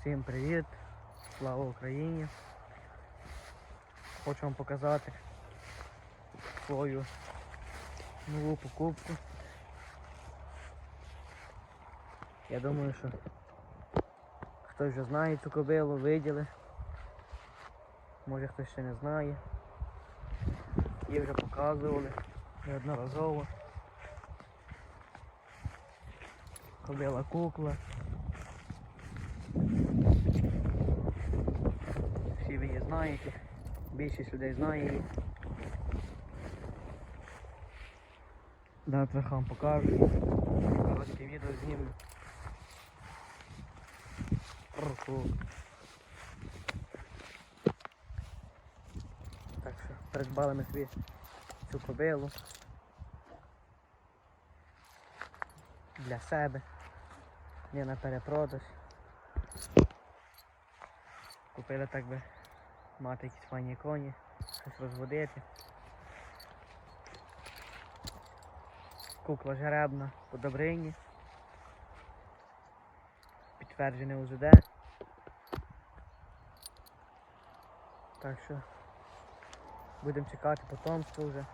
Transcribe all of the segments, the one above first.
Всім привіт! Слава Україні! Хочу вам показати свою нову покупку. Я думаю, що хтось вже знає цю кобилу, виділи. Може хтось ще не знає. Її вже показували неодноразово. Кобила кукла. Всі ви її знаєте. Більшість людей знає її. Завтра вам покажу. Коротке відео. Руху. Так що придбали ми собі цю кобилу. Для себе. Не на перепродаж. Купили так би мати якісь файні коні, щось розводити. Кукла жеребна по Добрині. Підтверджене УЗД. Так що будемо чекати потомство вже.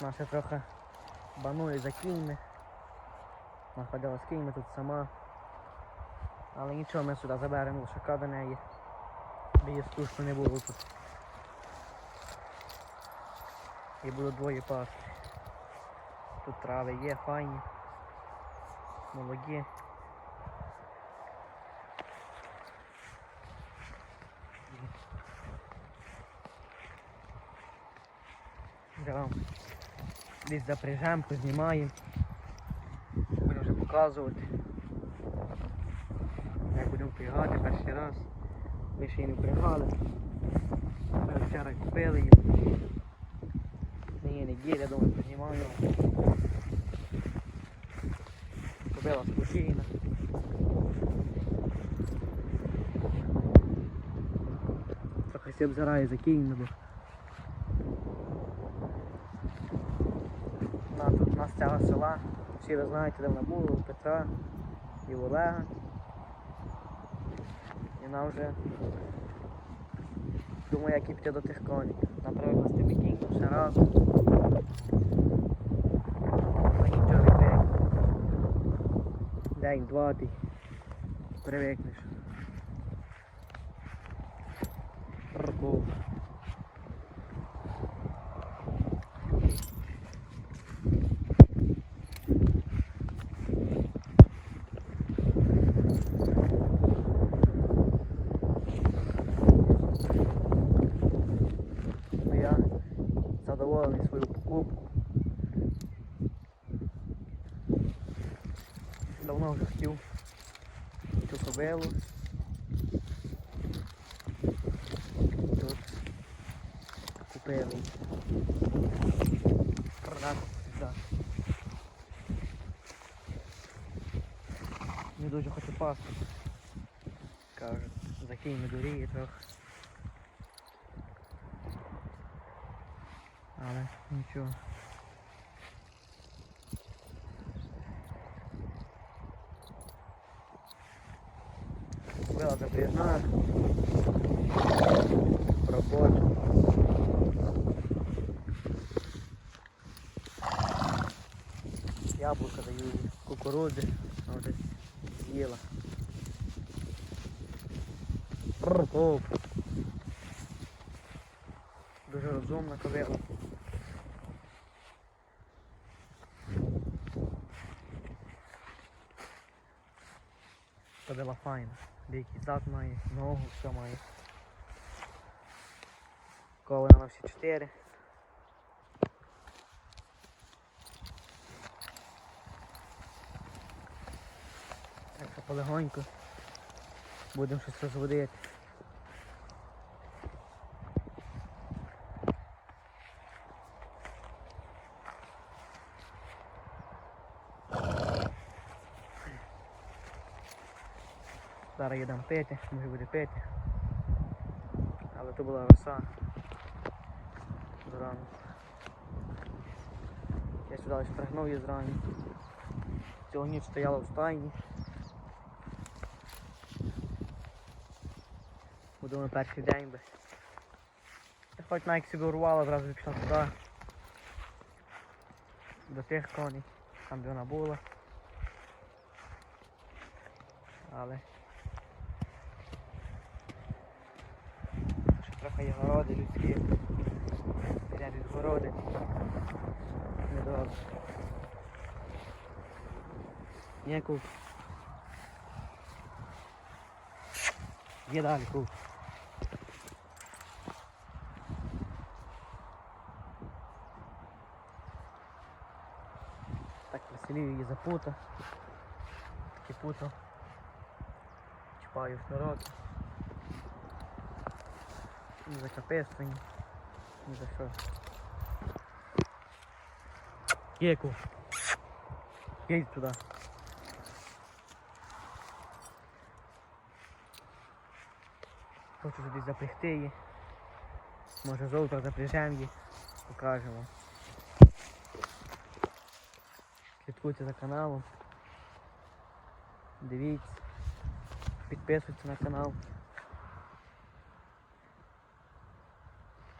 Наша трохи банує за кіньми. Находила з кіньми тут сама. Але нічого, ми сюди заберемо лошака до неї. Бо її скучно не було тут. І будуть двоє пасти. Тут трави є, файні. Молоді. Десь запряжемо, познімаємо. Будемо вже показувати. Впрягати перший раз. Ви ще й не впрягали. Вчора купили її. Нині неділя, думаю, познімаю. Купила спокійно. Трохи всі обзирає за кіньми, бо тут у нас цього села. Всі ви знаєте, де вона була, у Петра і Олега. І вона вже думає, як піти до тих коней. Наприклад, з тими кіньми ще разом. День. Два ти привикнеш. Рку. цю кобилу. Тут купили. Продати да. Не дуже хочу пасти. Кажуть, закинь не дуріє трохи. Але нічого. Запряжна. Робоча. Яблука даю кукурудзи, вже з'їла. Дуже розумна ковила. Ковила файна. Деякий зад має, ногу, все має. Кована на всі чотири. Так що полегонько будемо щось розводити. Зараз їдемо пити, може буде пити. Але то була роса. Зранку. Я сюди штригнув її зрані. Цього ніч стояла в стайні. Будемо перший день би. Хоч навіть собі урвала, зразу пішла туди. До тих коней, там де вона була. Але городи людські. Прямо від городи. Недобре. Є куп. Є. Так веселію її запута. Такі путо. Чіпаю шнурок. Ні за капестині. Ні за що. Кеку. Їдь туди. Хочу туди запрягти її. Може завтра запряжемо її. Покажемо. Слідкуйте за каналом. Дивіться. Підписуйтесь на канал.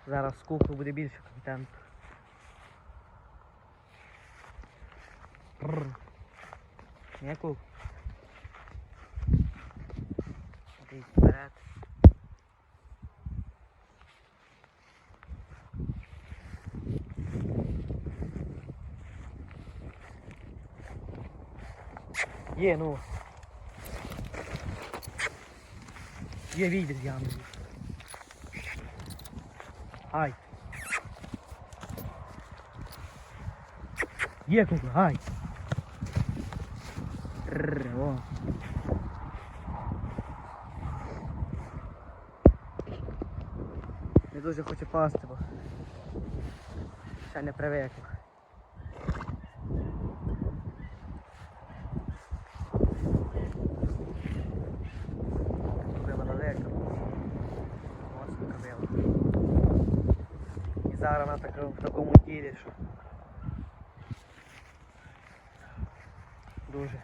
Зараз кухні буде більше контенту. Не кук. Вперед. Є, ну. Є вийде з ями. Ай. Є кукла, ай. Рррр, о. Не дуже хочу пасти, бо ще не привикла. Зараз вона така, в такому тілі, що дуже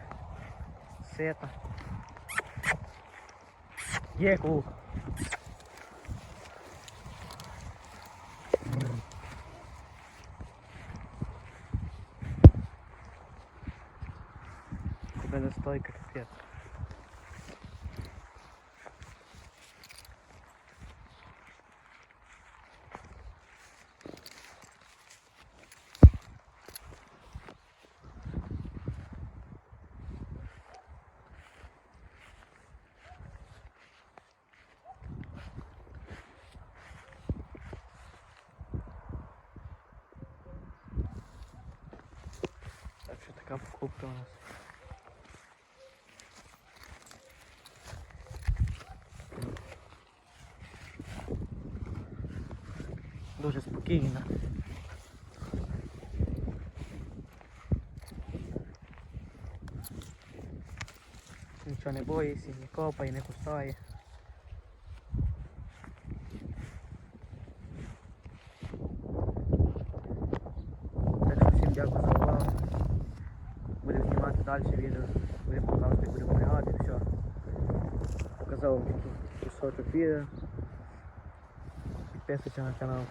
сита. Є кук. Тебе не стойка капець. Так що така покупка у нас. Дуже спокійна. Нічого не боїться, не копає, не кусає. Так що всім дякую за увагу. Будемо знімати далі відео. Будемо показувати, будемо пригати, все. Показав вам кусочок відео. Підписуйтесь на канал.